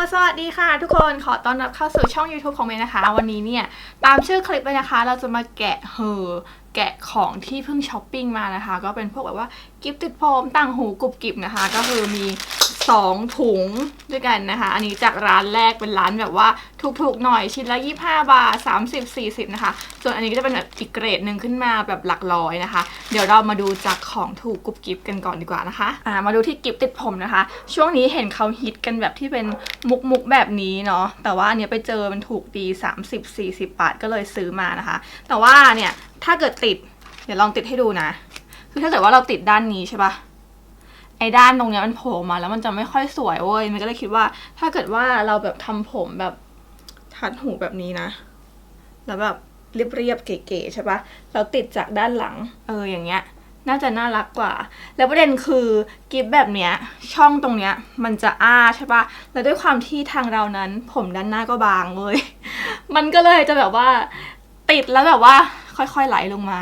สวัสดีค่ะทุกคนขอต้อนรับเข้าสู่ช่อง YouTube ของเมย์นะคะ วันนี้เนี่ย ตามชื่อคลิปเลยนะคะ เราจะมาแกะเหอแกะของที่เพิ่งช้อปปิ้งมานะคะ ก็เป็นพวกแบบว่ากิฟต์ติดผมต่างหูกรุบกริบนะคะ ก็คือมี 2 ถุงด้วยกันนะคะ อันนี้จากร้านแรกเป็นร้านแบบว่าถูกๆหน่อยชิ้นละ 25 บาท 30 40 นะคะ ส่วนอันนี้ก็จะเป็นแบบอีกเกรดหนึ่งขึ้นมาแบบหลักร้อยนะคะ เดี๋ยวเรามาดูจากของถูกกุบกิบกันก่อนดีกว่านะคะอ่ามาดูที่กิฟต์ติดผมนะคะ ช่วงนี้เห็นเขาฮิตกันแบบที่เป็นมุกมุกแบบนี้เนาะแต่ว่าอันนี้ไปเจอมันถูกดี 30-40 บาทก็เลยซื้อมานะคะ แต่ว่าเนี่ยถ้าเกิดติดเดี๋ยวลองติดให้ดูนะ คือถ้าเกิดว่าเราติดด้านนี้ใช่ปะ ไอ้ด้านตรงเนี้ยมันโผล่มาแล้วมันจะไม่ค่อยสวยเว้ยมันก็เลยคิดว่า ถ้าเกิดว่าเราแบบทำผมแบบทัดหูแบบนี้นะ แล้วแบบเรียบๆเก๋ๆใช่ปะเราติดจากด้านหลัง เอออย่างเงี้ย น่าจะน่ารักกว่า แล้วประเด็นคือกิฟแบบเนี้ย ช่องตรงเนี้ย มันจะอ้าใช่ปะแล้วด้วยความที่ทางเรานั้น ผมด้านหน้าก็บางเลย มันก็เลยจะแบบว่า ติดแล้วแบบว่า ค่อยๆไหลลงมา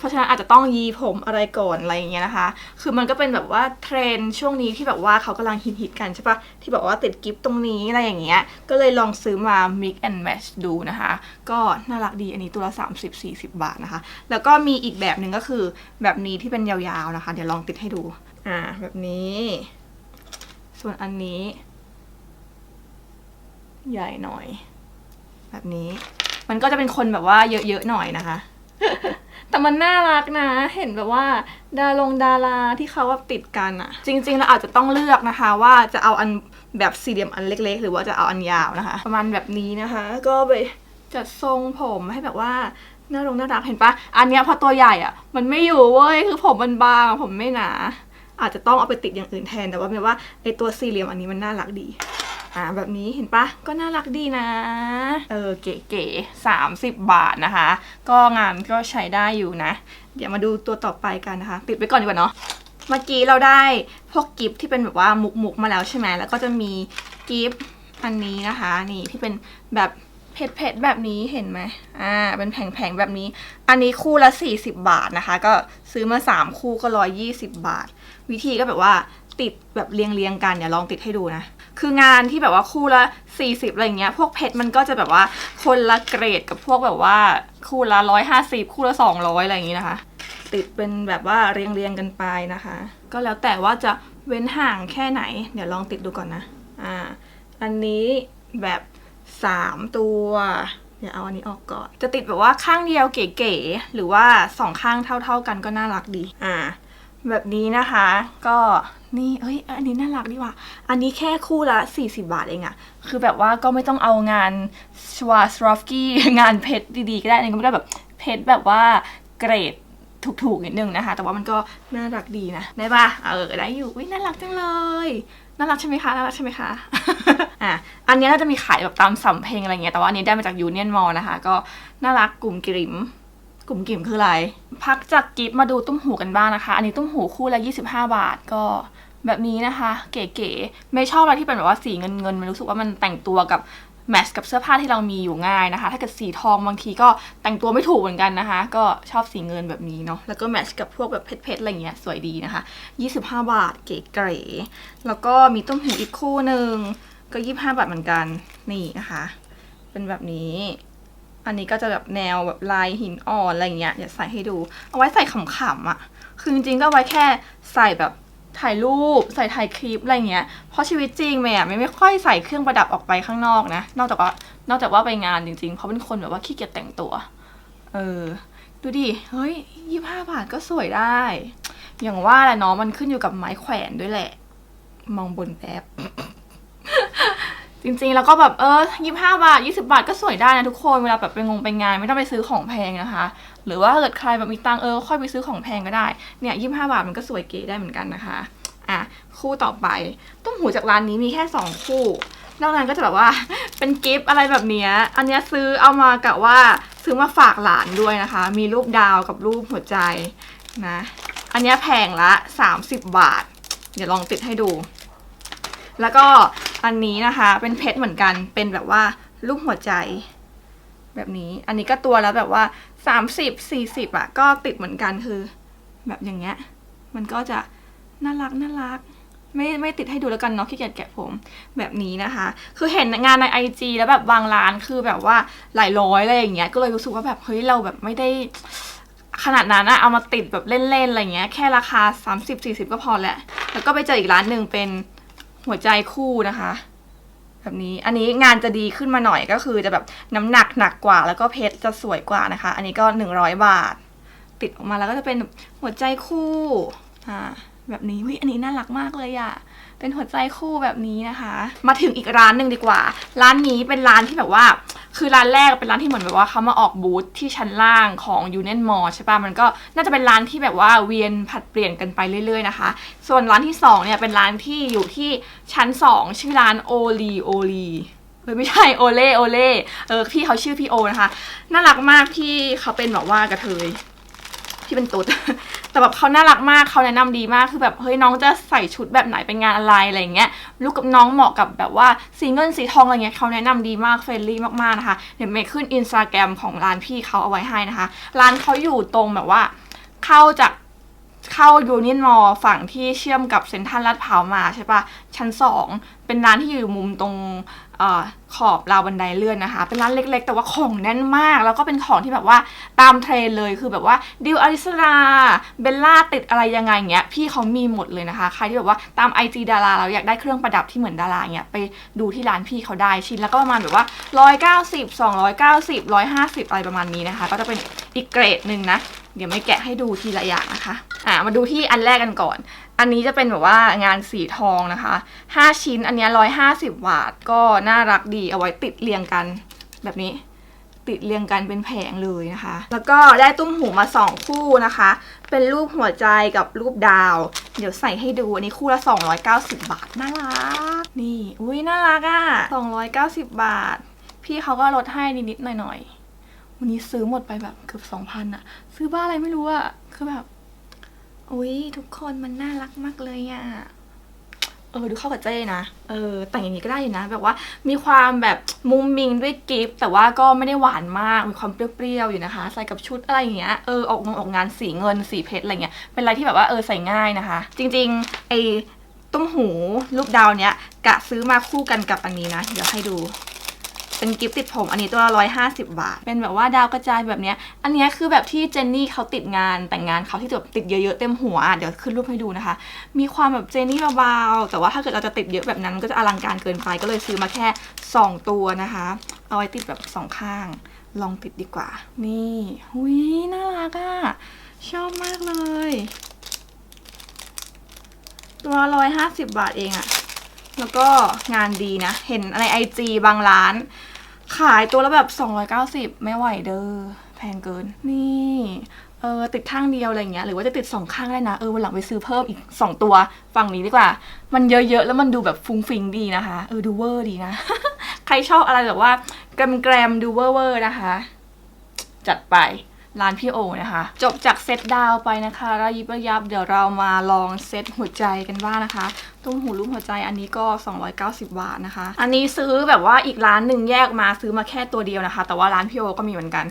เพราะฉะนั้นอาจจะต้องยีผมอะไรก่อนอะไรอย่างเงี้ยนะคะ คือมันก็เป็นแบบว่าเทรนช่วงนี้ที่แบบว่าเขากำลังฮิตๆกันใช่ปะที่แบบว่าติดกิฟตรงนี้อะไรอย่างเงี้ย ก็เลยลองซื้อมา mix and match ดูนะคะ ก็น่ารักดีอันนี้ตัวละ 30-40 บาทนะคะ แล้วก็มีอีกแบบหนึ่งก็คือแบบนี้ที่เป็นยาวๆนะคะ เดี๋ยวลองติดให้ดู อ่า แบบนี้ ส่วนอันนี้ ใหญ่หน่อย แบบนี้ มันก็จะเป็นคนแบบว่าเยอะๆหน่อยนะคะ แต่มันน่ารักนะ เห็นแบบว่า ดาลงดาราที่เขาแบบติดกันอะจริงๆเราอาจจะต้องเลือกนะคะ ว่าจะเอาอันแบบสี่เหลี่ยมอันเล็ก ๆ หรือว่าจะเอาอันยาวนะคะ ประมาณแบบนี้นะคะ ก็ไปจัดทรงผมให้แบบว่าน่ารงน่ารักเห็นปะอันเนี้ยพอตัวใหญ่อะมันไม่อยู่เว้ยคือผมมันบางผมไม่หนาอาจจะต้องเอาไปติดอย่างอื่นแทนแต่ว่าเป็นว่าไอตัวสี่เหลี่ยมอันนี้มันน่ารักดี อ่าแบบนี้เห็นปะก็น่ารักดีนะ เออเก๋ๆสามสิบบาทนะคะ ก็งานก็ใช้ได้อยู่นะ เดี๋ยวมาดูตัวต่อไปกันนะคะติดไว้ก่อนดีกว่าเนาะเมื่อกี้เราได้พวกกิฟที่เป็นแบบว่ามุกๆมาแล้วใช่ไหมแล้วก็จะมีกิฟอันนี้นะคะ นี่ที่เป็นแบบเพชรๆแบบนี้เห็นไหมอ่า เป็นแผงๆแบบนี้ อันนี้คู่ละ 40 บาทนะคะ ก็ซื้อมา 3 คู่ก็120บาท วิธีก็แบบว่าติดแบบเรียงๆกันเดี๋ยวลองติดให้ดูนะ คืองานที่แบบว่าคู่ละ 40 อะไรเงี้ย พวกเพชรมันก็จะแบบว่าคนละเกรดกับพวกแบบว่าคู่ละ 150 คู่ละ 200 อะไรอย่างงี้นะคะ ติดเป็นแบบว่าเรียงเรียงกันไปนะคะ ก็แล้วแต่ว่าจะเว้นห่างแค่ไหน เดี๋ยวลองติดดูก่อนนะ อ่า อันนี้แบบสามตัวเดี๋ยวเอาอันนี้ออกก่อน จะติดแบบว่าข้างเดียวเก๋ๆหรือว่าสองข้างเท่า ๆกันก็น่ารักดี อ่า แบบนี้นะคะ ก็นี่เอ้ย อันนี้น่ารักดีว่ะ อันนี้แค่คู่ละ 40 บาทเองอะคือแบบว่าก็ไม่ต้องเอางานชวาสรอฟกี้งานเพชรดีๆ ก็ได้นนี้ก็ไม่ได้แบบเพชรแบบว่าเกรดถูกๆนิดนึงนะคะ แต่ว่ามันก็น่ารักดีนะ ได้ปะเออ ได้อยู่วิน่ารักจังเลย น่ารักใช่ไหมคะ น่ารักใช่ไหมคะ อะ อันนี้น่าจะมีขายแบบตามสำเพ็งอะไรเงี้ย แต่ว่าอันนี้ได้มาจากยูเนียนมอลนะคะ ก็น่ารักกลุ่มกริม กลุ่มกิ่มคืออะไร พักจากกิฟมาดูตุ้มหูกันบ้างนะคะ อันนี้ตุ้มหูคู่ละ 25 บาทก็แบบนี้นะคะ เก๋ๆไม่ชอบอะไรที่เป็นแบบว่าสีเงินเงินมันรู้สึกว่ามันแต่งตัวกับแมทช์กับเสื้อผ้าที่เรามีอยู่ง่ายนะคะ ถ้าเกิดสีทองบางทีก็แต่งตัวไม่ถูกเหมือนกันนะคะ ก็ชอบสีเงินแบบนี้เนาะ แล้วก็แมทช์กับพวกแบบเพชรๆอะไรเงี้ยสวยดีนะคะ 25 บาทเก๋ๆแล้วก็มีตุ้มหูอีกคู่หนึ่งก็ 25 บาทเหมือนกัน นี่นะคะ เป็นแบบนี้ อันนี้ก็จะแบบแนวแบบลายหินอ่อนอะไรเงี้ยเดี๋ยวใส่ให้ดู เอาไว้ใส่ขำๆอะ่ะ คือจริงๆก็ไว้แค่ใส่แบบถ่ายรูป ใส่ถ่ายคลิปอะไรเงี้ย เพราะชีวิตจริงเมย์อะไม่ไม่ค่อยใส่เครื่องประดับออกไปข้างนอกนะ นอกจากว่านอกจากว่าไปงานจริงๆ เพราะเป็นคนแบบว่าขี้เกียจแต่งตัว เออ ดูดิ เฮ้ยยี่ห้าบาทก็สวยได้ อย่างว่าแหละเนาะมันขึ้นอยู่กับไม้แขวนด้วยแหละ มองบนแป๊บ จริงๆ แล้วก็แบบเออยี่ห้าบาทยี่สิบาทก็สวยได้นะทุกคน เวลาแบบไปงงไปงาน ไม่ต้องไปซื้อของแพงนะคะ หรือว่าถ้าเกิดใครแบบมีตังเออ ค่อยไปซื้อของแพงก็ได้ เนี่ยยี่ห้าบาทมันก็สวยเก๋ได้เหมือนกันนะคะ อะ คู่ต่อไป ต้มหูจากร้านนี้มีแค่สองคู่ นอกนั้นก็จะแบบว่าเป็นกิฟต์อะไรแบบเนี้ย อันนี้ซื้อเอามากะว่าซื้อมาฝากหลานด้วยนะคะ มีรูปดาวกับรูปหัวใจนะ อันนี้แพงละ 30 บาท เดี๋ยวลองติดให้ดู แล้วก็อันนี้นะคะ เป็นเพชรเหมือนกัน เป็นแบบว่ารูปหัวใจ แบบนี้ อันนี้ก็ตัวแล้วแบบว่า30 40อะ ก็ติดเหมือนกันคือ แบบอย่างเงี้ย มันก็จะน่ารักน่ารัก ไม่ไม่ติดให้ดูแล้วกันเนาะขี้เกียจแกะผมแบบนี้นะคะ คือเห็นงานใน IG แล้วแบบบางร้านคือแบบว่าหลายร้อยอะไรอย่างเงี้ย ก็เลยรู้สึกว่าแบบเฮ้ยเราแบบไม่ได้ขนาดนั้นอะเอามาติดแบบเล่นๆอะไรเงี้ย แค่ราคา 30-40 ก็พอแหละ แล้วก็ไปเจออีกร้านหนึ่งเป็น หัวใจคู่นะคะ แบบนี้อันนี้งานจะดีขึ้นมาหน่อยก็คือจะแบบน้ำหนักหนักกว่า แล้วก็เพชรจะสวยกว่านะคะ อันนี้ก็หนึ่งร้อยบาท ติดออกมาแล้วก็จะเป็นหัวใจคู่อ่าแบบนี้วิอันนี้น่ารักมากเลยอะ เป็นหัวใจคู่แบบนี้นะคะ มาถึงอีกร้านหนึ่งดีกว่า ร้านนี้เป็นร้านที่แบบว่า คือร้านแรกเป็นร้านที่เหมือนแบบว่าเขามาออกบูธที่ชั้นล่างของยูเน m มอ l ใช่ปะมันก็น่าจะเป็นร้านที่แบบว่าเวียนผัดเปลี่ยนกันไปเรื่อยๆนะคะ ส่วนร้านที่สองเนี่ยเป็นร้านที่อยู่ที่ชั้นสองชื่อร้านโอลีโอลีเฮ้ยไม่ใช่โอเล่โอเล่เออพี่เขาชื่อพี่โอนะคะ น่ารักมากที่เขาเป็นแบบว่ากระเทย ที่เป็นตุ๊ด แต่แบบเขาน่ารักมากเขาแนะนำดีมากคือแบบเฮ้ยน้องจะใส่ชุดแบบไหนเป็นงานอะไรอะไรเงี้ยลูกกับน้องเหมาะกับแบบว่าสีเงินสีทองอะไรเงี้ยเขาแนะนำดีมากเฟรนลี่มากๆนะคะเดี๋ยวเมย์ขึ้นอินสตาแกรมของร้านพี่เขาเอาไว้ให้นะคะ ร้านเขาอยู่ตรงแบบว่าเข้าจากเข้ายูเนียนมอลฝั่งที่เชื่อมกับเซ็นทรัลลาดพร้าวมาใช่ปะชั้นสองเป็นร้านที่อยู่มุมตรง ออขอบราวบันไดเลื่อนนะคะ เป็นร้านเล็ก ๆ แต่ว่าของแน่นมาก แล้วก็เป็นของที่แบบว่าตามเทรนเลยคือแบบว่าดิวอริสราเบลล่าติดอะไรยังไงเงี้ยพี่เขามีหมดเลยนะคะ ใครที่แบบว่าตาม IG ดาราเราอยากได้เครื่องประดับที่เหมือนดาราเงี้ยไปดูที่ร้านพี่เขาได้ชิ้นแล้วก็ประมาณแบบว่า 190 290 150 อะไรประมาณนี้นะคะ ก็จะเป็นอีกเกรดหนึ่งนะ เดี๋ยวไม่แกะให้ดูทีละอย่างนะคะอ่ามาดูที่อันแรกกันก่อน อันนี้จะเป็นแบบว่างานสีทองนะคะ 5 ชิ้นอันนี้ร้อยห้าสิบบาทก็น่ารักดีเอาไว้ติดเรียงกันแบบนี้ติดเรียงกันเป็นแผงเลยนะคะ แล้วก็ได้ตุ้มหูมา 2 คู่นะคะ เป็นรูปหัวใจกับรูปดาว เดี๋ยวใส่ให้ดู อันนี้คู่ละ 290 บาท น่ารัก นี่ อุ้ยน่ารักอะ่ะ 290 บาท พี่เขาก็ลดให้นิดๆหน่อยๆ วันนี้ซื้อหมดไปแบบเกือบ 2,000อะซื้อบ้าอะไรไม่รู้อะคือแบบ อุ้ยทุกคนมันน่ารักมากเลยอะ่ะ เออ ดูเข้ากับเจ้นะ เออ แต่งอย่างนี้ก็ได้อยู่นะ แบบว่ามีความแบบมุมมิงด้วยกิฟต์แต่ว่าก็ไม่ได้หวานมาก มีความเปรี้ยวๆอยู่นะคะ ใส่กับชุดอะไรอย่างเงี้ย เออ ออกงานออกงานสีเงินสีเพชรอะไรเงี้ย เป็นอะไรที่แบบว่าเออใส่ง่ายนะคะ จริงๆไอ้ตุ้มหูลูกดาวเนี้ยกะซื้อมาคู่กันกับอันนี้นะ เดี๋ยวให้ดู เป็นกิฟต์ติดผม อันนี้ตัวละร้อยห้าสิบาท เป็นแบบว่าดาวกระจายแบบเนี้ย อันนี้คือแบบที่เจนนี่เขาติดงานแต่งงานเขาที่แบบติดเยอะๆเต็มหัว เดี๋ยวขึ้นรูปให้ดูนะคะ มีความแบบเจนนี่เบาๆ แต่ว่าถ้าเกิดเราจะติดเยอะแบบนั้นก็จะอลังการเกินไป ก็เลยซื้อมาแค่ 2 ตัวนะคะ เอาไว้ติดแบบสองข้าง ลองติดดีกว่า นี่หุยน่ารักอะ ชอบมากเลย ตัวร้อยห้าสิบบาทเองอะแล้วก็งานดีนะ เห็นในไอจีบางร้าน ขายตัวละแบบ 290 ไม่ไหวเด้อแพงเกิน นี่เออติดข้างเดียวอะไรเงี้ยหรือว่าจะติดสองข้างได้นะเออวันหลังไปซื้อเพิ่มอีก 2 ตัวฝั่งนี้ดีกว่า มันเยอะๆ แล้วมันดูแบบฟุ้งฟิงดีนะคะ เออดูเวอร์ดีนะ ใครชอบอะไรแบบว่าแกรมแกรมดูเวอร์เวอร์นะคะ จัดไป ร้านพี่โอนะคะ จบจากเซตดาวไปนะคะระยิบระยับเดี๋ยวเรามาลองเซตหัวใจกันบ้างนะคะตุ้มหูรูปหัวใจอันนี้ก็ 290 บาทนะคะ อันนี้ซื้อแบบว่าอีกร้านหนึ่งแยกมาซื้อมาแค่ตัวเดียวนะคะ แต่ว่าร้านพี่โอก็มีเหมือนกัน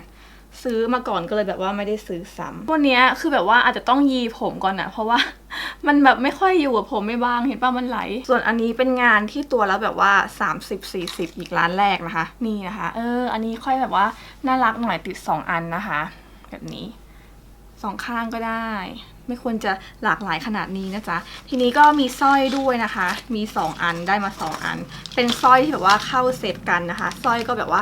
ซื้อมาก่อนก็เลยแบบว่าไม่ได้ซื้อซ้ำตัวเนี้ยคือแบบว่าอาจจะต้องยีผมก่อนนะเพราะว่ามันแบบไม่ค่อยอยู่กับผมไม่บ้างเห็นป่ะมันไหล ส่วนอันนี้เป็นงานที่ตัวแล้วแบบว่า 30-40 อีกร้านแรกนะคะ นี่นะคะ เออ อันนี้ค่อยแบบว่าน่ารักหน่อยติด 2 อันนะคะ แบบนี้สองข้างก็ได้ ไม่ควรจะหลากหลายขนาดนี้นะจ๊ะ ทีนี้ก็มีสร้อยด้วยนะคะ มี 2 อันได้มา 2 อัน เป็นสร้อยที่แบบว่าเข้าเซตกันนะคะสร้อยก็แบบว่า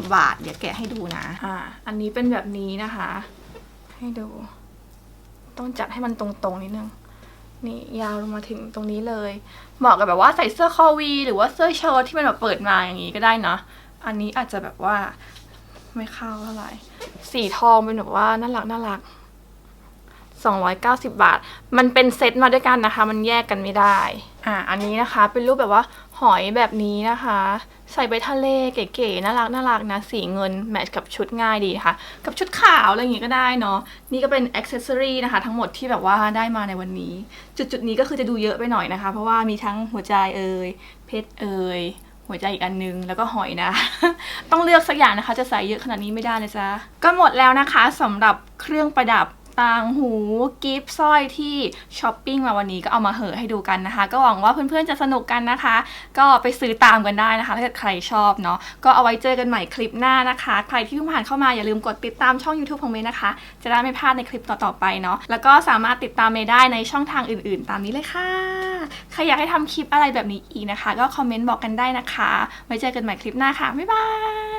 290 บาท เดี๋ยวแกะให้ดูนะอ่าอันนี้เป็นแบบนี้นะคะ ให้ดู ต้องจัดให้มันตรงๆนิดนึงนี่ยาวลงมาถึงตรงนี้เลย เหมาะกับแบบว่าใส่เสื้อคอวี หรือว่าเสื้อเชิ้ตที่มันแบบเปิดมาอย่างนี้ก็ได้นะอันนี้อาจจะแบบว่า ไม่เข้าเท่าไหร่ สีทองเป็นแบบว่าน่ารักน่ารัก290 บาท มันเป็นเซตมาด้วยกันนะคะ มันแยกกันไม่ได้ อ่า อันนี้นะคะ เป็นรูปแบบว่าหอยแบบนี้นะคะ ใส่ไปทะเลเก๋ๆ น่ารักน่ารักนะ สีเงินแมทช์กับชุดง่ายดีนะคะ กับชุดขาวอะไรอย่างงี้ก็ได้เนาะ นี่ก็เป็นอ็อกเซสซอรีนะคะ ทั้งหมดที่แบบว่าได้มาในวันนี้ จุดๆนี้ก็คือจะดูเยอะไปหน่อยนะคะ เพราะว่ามีทั้งหัวใจเอ่ย เพชรเอ่ย หัวใจอีกอันนึง แล้วก็หอยนะ ต้องเลือกสักอย่างนะคะ จะใส่เยอะขนาดนี้ไม่ได้เลยจ้ะก็หมดแล้วนะคะสำหรับเครื่องประดับ ต่างหูกิฟต์สร้อยที่ช้อปปิ้งมาวันนี้ก็เอามาเหอให้ดูกันนะคะ ก็หวังว่าเพื่อนๆจะสนุกกันนะคะ ก็ไปซื้อตามกันได้นะคะ ถ้าเกิดใครชอบเนาะก็เอาไว้เจอกันใหม่คลิปหน้านะคะ ใครที่เพิ่งผ่านเข้ามาอย่าลืมกดติดตามช่อง YouTube ของเมย์นะคะ จะได้ไม่พลาดในคลิปต่อๆไปเนาะแล้วก็สามารถติดตามเมย์ได้ในช่องทางอื่น ๆ ตามนี้เลยค่ะใครอยากให้ทำคลิปอะไรแบบนี้อีกนะคะ ก็คอมเมนต์บอกกันได้นะคะไว้เจอกันใหม่คลิปหน้าค่ะบ๊ายบาย